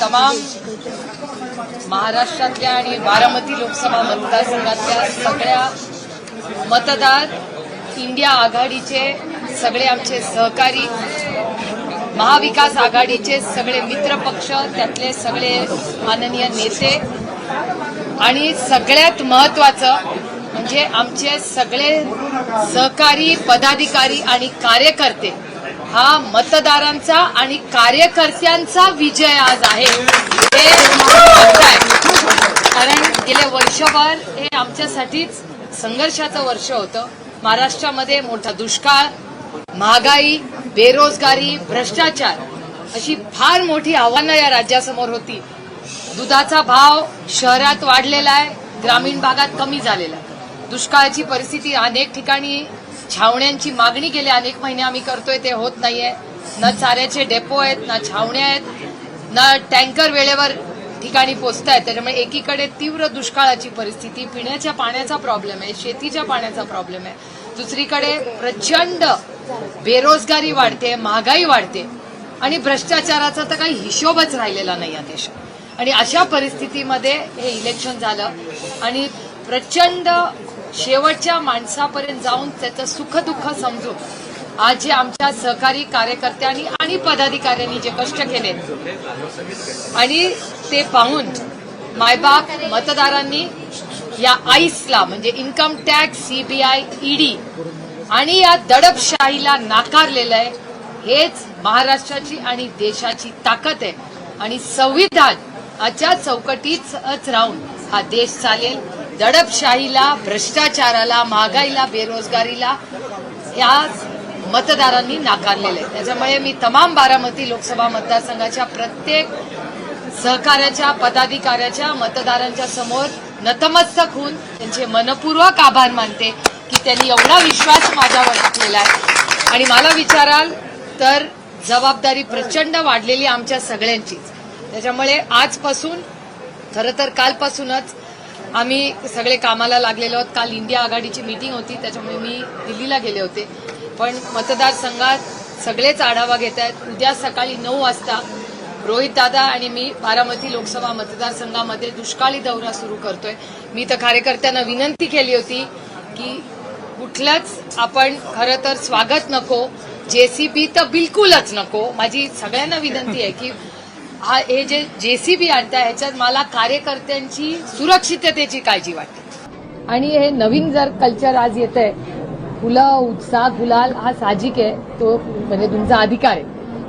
तमाम महाराष्ट्रातल्या आणि बारामती लोकसभा मतदारसंघातल्या सगळ्या मतदार इंडिया आघाडीचे सगळे आमचे सहकारी महाविकास आघाडीचे सगळे मित्रपक्ष त्यातले सगळे माननीय नेते आणि सगळ्यात महत्वाचं म्हणजे आमचे सगळे सहकारी पदाधिकारी आणि कार्यकर्ते हा मतदारांचा आणि कार्यकर्त्यांचा विजय आज आहे. हे कारण गेले वर्षभर हे आमच्यासाठीच संघर्षाचं वर्ष होतं. महाराष्ट्रामध्ये मोठा दुष्काळ महागाई बेरोजगारी भ्रष्टाचार अशी फार मोठी आव्हानं या राज्यासमोर होती. दुधाचा भाव शहरात वाढलेला आहे ग्रामीण भागात कमी झालेला आहे. दुष्काळाची परिस्थिती अनेक ठिकाणी छावण्यांची मागणी गेले अनेक महिने आम्ही करतोय ते होत नाहीये. ना चाऱ्याचे डेपो आहेत ना छावण्या आहेत ना टँकर वेळेवर ठिकाणी पोचत आहेत त्याच्यामुळे एकीकडे तीव्र दुष्काळाची परिस्थिती पिण्याच्या पाण्याचा प्रॉब्लेम आहे शेतीच्या पाण्याचा प्रॉब्लेम आहे. दुसरीकडे प्रचंड बेरोजगारी वाढते महागाई वाढते. आणि भ्रष्टाचाराचा तर काही हिशोबच राहिलेला नाही या देशात. आणि अशा परिस्थितीमध्ये हे इलेक्शन झालं आणि प्रचंड शेवटच्या माणसापर्यंत जाऊन त्याचं सुखदुःख समजून आज जे आमच्या सहकारी कार्यकर्त्यांनी आणि पदाधिकाऱ्यांनी जे कष्ट केले आणि ते पाहून मायबाप मतदारांनी या आईसला म्हणजे इन्कम टॅक्स सीबीआय ईडी आणि या दडपशाहीला नाकारलेलं आहे हेच महाराष्ट्राची आणि देशाची ताकद आहे. आणि संविधान अच्या चौकटीतच राहून हा देश चालेल. दडपशाहीला भ्रष्टाचाराला महागाईला बेरोजगारीला या मतदारांनी नाकारलेलं आहे. त्याच्यामुळे मी तमाम बारामती लोकसभा मतदारसंघाच्या प्रत्येक सहकार्याच्या पदाधिकाऱ्याच्या मतदारांच्या समोर नतमस्तक होऊन त्यांचे मनपूर्वक आभार मानते की त्यांनी एवढा विश्वास माझ्यावर टाकलेला आहे. आणि मला विचाराल तर जबाबदारी प्रचंड वाढलेली आमच्या सगळ्यांचीच. त्याच्यामुळे आजपासून खरं तर कालपासूनच आम्ही सगळे कामाला लागलेलो आहोत. काल इंडिया आघाडीची मीटिंग होती त्याच्यामुळे मी दिल्लीला गेले होते. पण मतदारसंघात सगळेच आढावा घेत आहेत. उद्या सकाळी नऊ वाजता रोहित दादा आणि मी बारामती लोकसभा मतदारसंघामध्ये दुष्काळी दौरा सुरू करतोय. मी तर कार्यकर्त्यांना विनंती केली होती की कुठलंच आपण खरं तर स्वागत नको जेसीबी तर बिलकुलच नको. माझी सगळ्यांना विनंती आहे की हा हे जे जेसीबी आणताय ह्याच्यात मला कार्यकर्त्यांची सुरक्षिततेची काळजी वाटते. आणि हे नवीन जर कल्चर आज येत आहे फुलं उत्साह गुलाल हा साहजिक आहे तो म्हणजे तुमचा अधिकार आहे.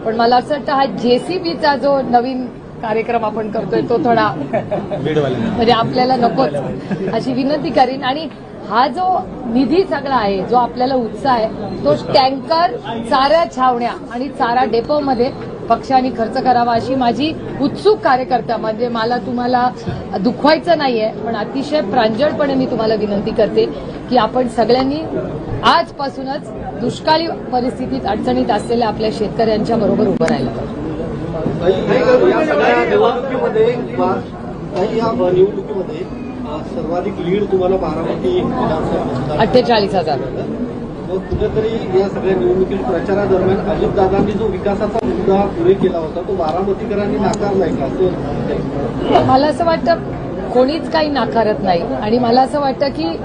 पण मला असं वाटतं हा जेसीबीचा जो नवीन कार्यक्रम आपण करतोय तो थोडा म्हणजे आपल्याला नकोच अशी विनंती करीन. आणि हा जो निधी सगळा आहे जो आपल्याला उत्साह आहे तो टँकर चारा छावण्या आणि चारा डेपोमध्ये पक्षाने खर्च करावा अशी माझी उत्सुक कार्यकर्ता म्हणजे मला तुम्हाला दुखवायचं नाहीये पण अतिशय प्रांजळपणे मी तुम्हाला विनंती करते की आपण सगळ्यांनी आजपासूनच दुष्काळी परिस्थितीत अडचणीत असलेल्या आपल्या शेतकऱ्यांच्या बरोबर उभं राहिलं पाहिजे. अठ्ठेचाळीस हजार. कुठेतरी या सगळ्या निवडणुकीत प्रचारादरम्यान अजितदादांनी जो विकासाचा मुद्दा पुढे केला होता तो बारामतीकरांनी नाकारलाय का? असं हो, मला असं वाटतं कोणीच काही नाकारत नाही. आणि मला असं वाटतं की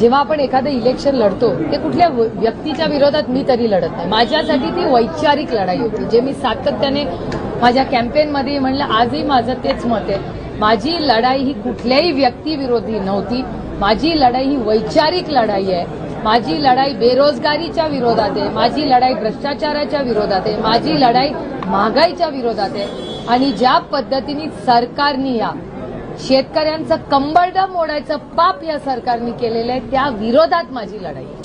जेव्हा आपण एखादं इलेक्शन लढतो ते कुठल्या व्यक्तीच्या विरोधात मी तरी लढत नाही. माझ्यासाठी ती वैचारिक लढाई होती जे मी सातत्याने माझ्या कॅम्पेनमध्ये म्हणलं आजही माझं तेच मत आहे. माझी लढाई ही कुठल्याही व्यक्तीविरोधी नव्हती. माझी लढाई ही वैचारिक लढाई आहे. माझी लढाई बेरोजगारीच्या विरोधात आहे माझी लढाई भ्रष्टाचाराच्या विरोधात आहे माझी लढाई महागाईच्या विरोधात आहे. आणि ज्या पद्धतीने सरकारने या शेतकऱ्यांचं कंबरडं मोडायचं पाप या सरकारने केलेलं आहे त्या विरोधात माझी लढाई आहे.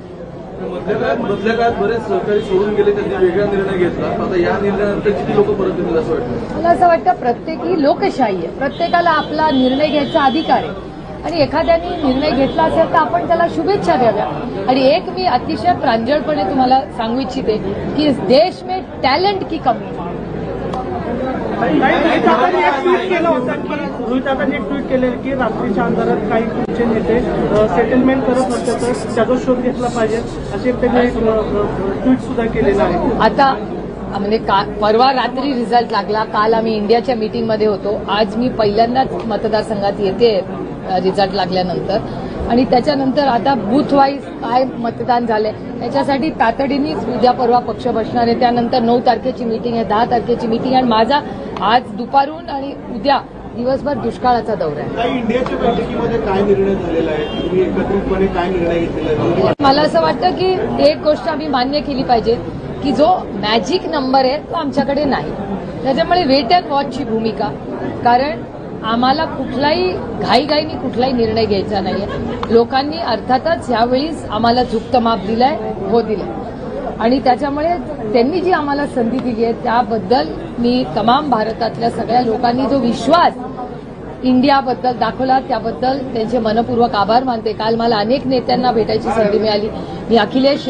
मधल्या काळात मधल्या काळात बरेच सहकारी सोडून गेले त्यांनी वेगळा निर्णय घेतला. आता या निर्णयानंतर किती लोक परत येतील असं वाटतं? मला असं वाटतं प्रत्येक लोकशाही आहे. प्रत्येकाला आपला निर्णय घ्यायचा अधिकार आहे. आणि एखाद्याने निर्णय घेतला असेल तर आपण त्याला शुभेच्छा द्याव्या. आणि एक मी अतिशय प्रांजळपणे तुम्हाला सांगू इच्छिते की इस देश में टॅलेंट की कमी. एक ट्विट केलं की रात्रीच्या अंधारात काही तुमचे नेते सेटलमेंट करत तर त्याचा शोध घेतला पाहिजे असे त्यांनी एक ट्विट सुद्धा केलेलं आहे. आता म्हणजे का परवा रात्री रिझल्ट लागला. काल आम्ही इंडियाच्या मीटिंगमध्ये होतो. आज मी पहिल्यांदाच मतदारसंघात येते. रिझल्ट लागल्यानंतर. आणि त्याच्यानंतर आता बूथ वाईज काय मतदान झालंय त्याच्यासाठी तातडीनेच उद्या परवा पक्ष बसणार आहे. त्यानंतर नऊ तारखेची मीटिंग आहे दहा तारखेची मीटिंग आहे. आणि माझा आज दुपारून आणि उद्या दिवसभर दुष्काळाचा दौरा आहे. मला असं वाटतं की एक गोष्ट आम्ही मान्य केली पाहिजे की जो मॅजिक नंबर आहे तो आमच्याकडे नाही. त्याच्यामुळे वेट अँड वॉचची भूमिका. कारण आम्हाला कुठलाही घाईघाईनी कुठलाही निर्णय घ्यायचा नाहीये. लोकांनी अर्थातच यावेळीच आम्हाला झुकतं माप दिलंय हो दिलंय. आणि त्याच्यामुळे त्यांनी जी आम्हाला संधी दिली आहे त्याबद्दल मी तमाम भारतातल्या सगळ्या लोकांनी जो विश्वास इंडियाबद्दल दाखवला त्याबद्दल त्यांचे मनपूर्वक आभार मानते. काल मला अनेक नेत्यांना भेटायची संधी मिळाली. मी अखिलेश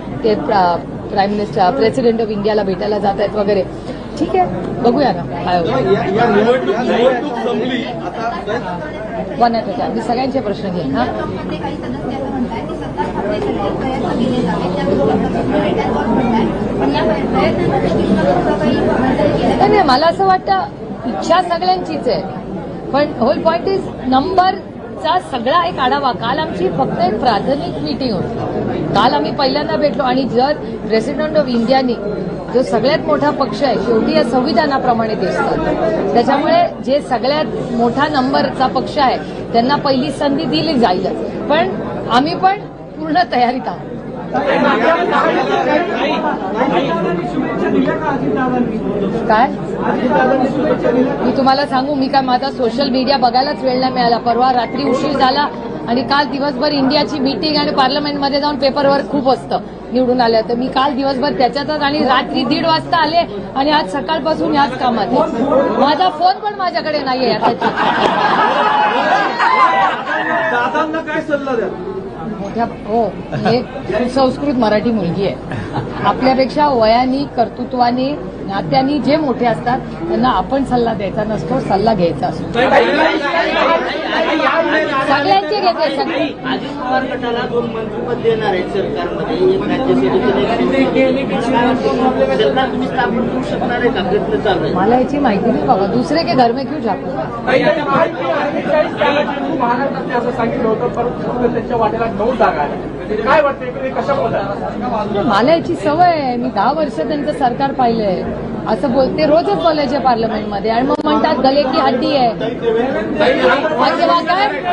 ते प्रा- प्राईम मिनिस्टर प्रेसिडेंट ऑफ इंडियाला भेटायला जात आहेत वगैरे. ठीक आहे बघूया ना. वन ॲट अ मी सगळ्यांचे प्रश्न घेईन हा. नाही, मला असं वाटतं इच्छा सगळ्यांचीच आहे. पण होल पॉइंट इज नंबरचा सगळा एक आढावा. काल आमची फक्त एक प्राथमिक मीटिंग होती. काल आम्ही पहिल्यांदा भेटलो आणि जर प्रेसिडेंट ऑफ इंडियानी जो सगळ्यात मोठा पक्ष आहे शेवटी या संविधानाप्रमाणे दिसतात. त्याच्यामुळे जे सगळ्यात मोठा नंबरचा पक्ष आहे त्यांना पहिली संधी दिली जाईलच. पण आम्ही पण पूर्ण तयारीत आहोत. काय? मी तुम्हाला सांगू मी काय माझा सोशल मीडिया बघायलाच वेळ नाही मिळाला. परवा रात्री उशीर झाला आणि काल दिवसभर इंडियाची मीटिंग आणि पार्लमेंटमध्ये जाऊन पेपरवर खूप असतं निवडून आलं तर मी काल दिवसभर त्याच्यातच आणि रात्री दीड वाजता आले आणि आज सकाळपासून याच कामात माझा फोन पण माझ्याकडे नाहीये आता दादांना काय सल्ला द्या मोठ्या हो हे सुसंस्कृत मराठी मुलगी आहे. आपल्यापेक्षा वयानी कर्तृत्वाने नात्यानी जे मोठे असतात त्यांना आपण सल्ला द्यायचा नसतो सल्ला घ्यायचा असतो. सगळ्यांचे घेते सगळे अजित पवार गटाला दोन मंत्रिपद देणार आहेत सरकारमध्ये. एक राज्यसभेचे सरकार. तुम्ही स्थापन करू शकणार आहे का? प्रयत्न चालू आहे. मला याची माहिती नाही बाबा. दुसरे के घर में क्यों झाकू? महाराष्ट्रात असं सांगितलं होतं परंतु त्यांच्या वाट्याला नऊ जागा आहेत. काय वाटतं कशा मला याची सवय आहे. मी दहा वर्ष त्यांचं सरकार पाहिलंय. असं बोलते रोजच बोलायचे पार्लमेंटमध्ये. आणि मग म्हणतात गले की हड्डी आहे.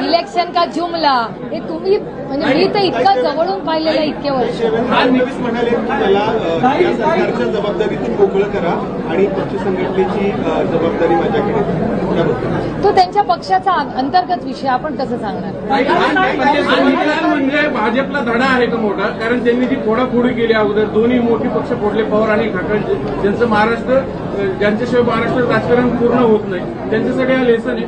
इलेक्शन का जुमला? हे तुम्ही म्हणजे मी तर इतकं जवळून पाहिलेलं आहे इतके वर्ष. जबाबदारीतून मोकळं करा आणि पक्ष संघटनेची जबाबदारी माझ्याकडे तो त्यांच्या पक्षाचा अंतर्गत विषय आपण कसं सांगणार? म्हणजे म्हणजे भाजपला धडा आहे का मोठा? कारण त्यांनी जी फोडाफोडी केली अगोदर दोन्ही मोठी पक्ष फोडले पवार आणि ठाकरे. ज्यांचं महाराष्ट्र ज्यांच्याशिवाय महाराष्ट्र राजकारण पूर्ण होत नाही त्यांच्यासाठी हा लेसन आहे.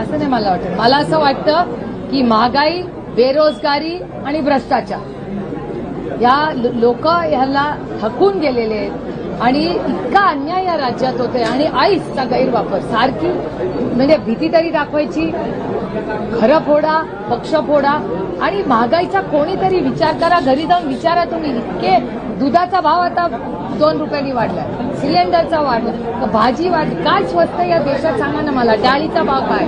असं नाही मला वाटत. मला असं वाटतं की महागाई बेरोजगारी आणि भ्रष्टाचार या लोक ह्याला थकून गेलेले आहेत. आणि इतका अन्याय या राज्यात होते आणि आईसचा गैरवापर सारखी म्हणजे भीती तरी दाखवायची खरं फोडा पक्ष फोडा आणि महागाईचा कोणीतरी विचार करा. घरी जाऊन विचारा तुम्ही इतके दुधाचा भाव आता दोन रुपयांनी वाढला सिलेंडरचा वाढला भाजी वाढली. काय स्वस्त या देशात सांगा ना मला. डाळीचा भाव काय?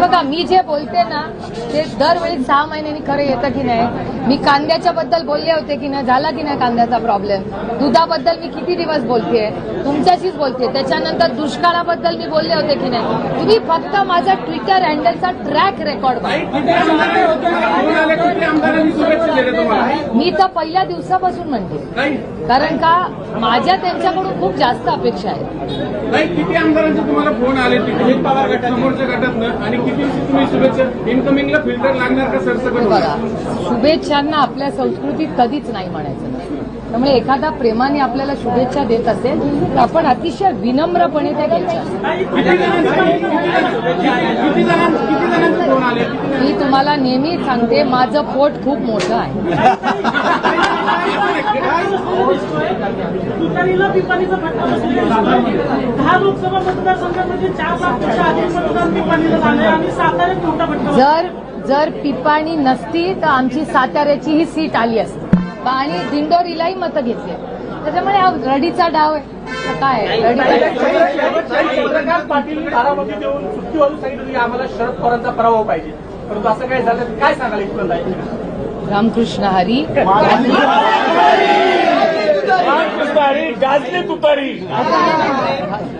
बघा मी जे बोलते ना ते दरवेळी सहा महिन्यांनी खरं येतं की नाही? मी कांद्याच्या बद्दल बोलले होते की नाही? झाला की नाही कांद्याचा प्रॉब्लेम दुधाबद्दल मी किती दिवस बोलतेय? तुमच्याशीच बोलते त्याच्यानंतर दुष्काळाबद्दल मी बोलले होते की नाही? तुम्ही फक्त माझा ट्विटर हँडलचा ट्रॅक रेकॉर्ड बघा. किती आमदारांनी तुम्हाला फोन आले किती आमदारांनी शुभेच्छा दिल्या तुम्हाला मी तर पहिल्या दिवसापासून म्हणते. कारण का माझ्या त्यांच्याकडून खूप जास्त अपेक्षा आहेत नाही किती आमदारांचे तुम्हाला फोन आले तिथे पवार गटात समोरच्या गटातनं आणि किती तुम्ही शुभेच्छा इन्कमिंगला फिल्टर लागणार का सरसकट बघा? शुभेच्छांना आपल्या संस्कृतीत कधीच नाही म्हणायचं त्यामुळे एखादा प्रेमाने आपल्याला शुभेच्छा देत असेल तर आपण अतिशय विनम्रपणे त्या घ्यायच्या किती जणांचे फोन आले? मी तुम्हाला नेहमीच सांगते माझं पोट खूप मोठं आहे. जर जर पिपाणी नसती तर आमची साताऱ्याची ही सीट आली असती आणि दिंडोरीलाही मतं घेतली त्याच्यामुळे हा रडीचा डाव आहे तर काय पाटील सुट्टीवरून सांगितलं की आम्हाला शरद पवारांचा पराभव पाहिजे परंतु असं काय झालं? काय सांगाल रामकृष्ण हरी. गाजली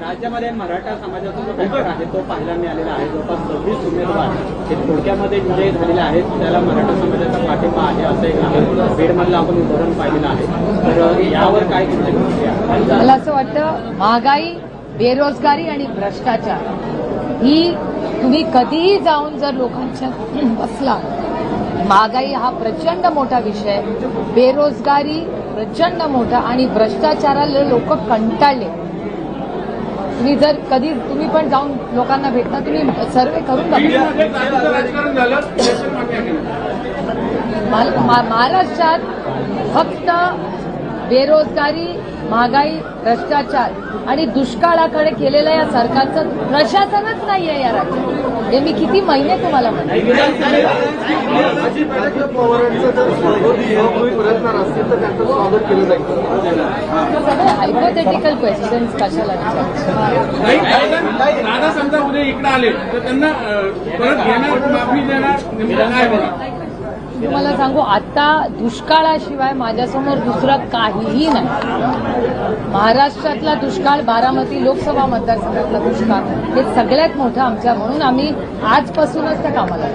राज्यामध्ये मराठा समाजाचा जो आहे तो पाहायला मिळालेला आहे. जवळपास सव्वीस उमेदवार हे थोडक्यामध्ये विजयी झालेले आहेत. त्याला मराठा समाजाचा पाठिंबा आहे असं एक आहे. बीडमधलं आपण उदाहरण पाहिलेलं आहे. तर यावर काय? मला असं वाटतं महागाई बेरोजगारी आणि भ्रष्टाचार ही तुम्ही कधीही जाऊन जर लोकांच्या बसला महागाई हा प्रचंड मोठा विषय. बेरोजगारी प्रचंड मोठा आणि भ्रष्टाचाराला लोक कंटाळले. तुम्ही जर कधी तुम्ही पण जाऊन लोकांना भेटता तुम्ही सर्वे करून बघा. महाराष्ट्रात फक्त बेरोजगारी महागाई भ्रष्टाचार आणि दुष्काळाकडे केलेलं या सरकारचं प्रशासनच नाहीये या राज्यात. हे मी किती महिने तुम्हाला म्हणते. अजित पवारांचं जर स्वागत सहभागी प्रयत्न असतील तर त्यांचं स्वागत केलं जाईल. सगळे हायपोथेटिकल क्वेश्चन्स कशाला विचारायचे नाही इकडे आले तर त्यांना परत घेणार माफी देणार तुम्हाला सांगू आता दुष्काळाशिवाय माझ्यासमोर दुसरं काहीही नाही. महाराष्ट्रातला दुष्काळ बारामती लोकसभा मतदारसंघातला दुष्काळ हे सगळ्यात मोठं आमच्या म्हणून आम्ही आजपासूनच त्या कामाला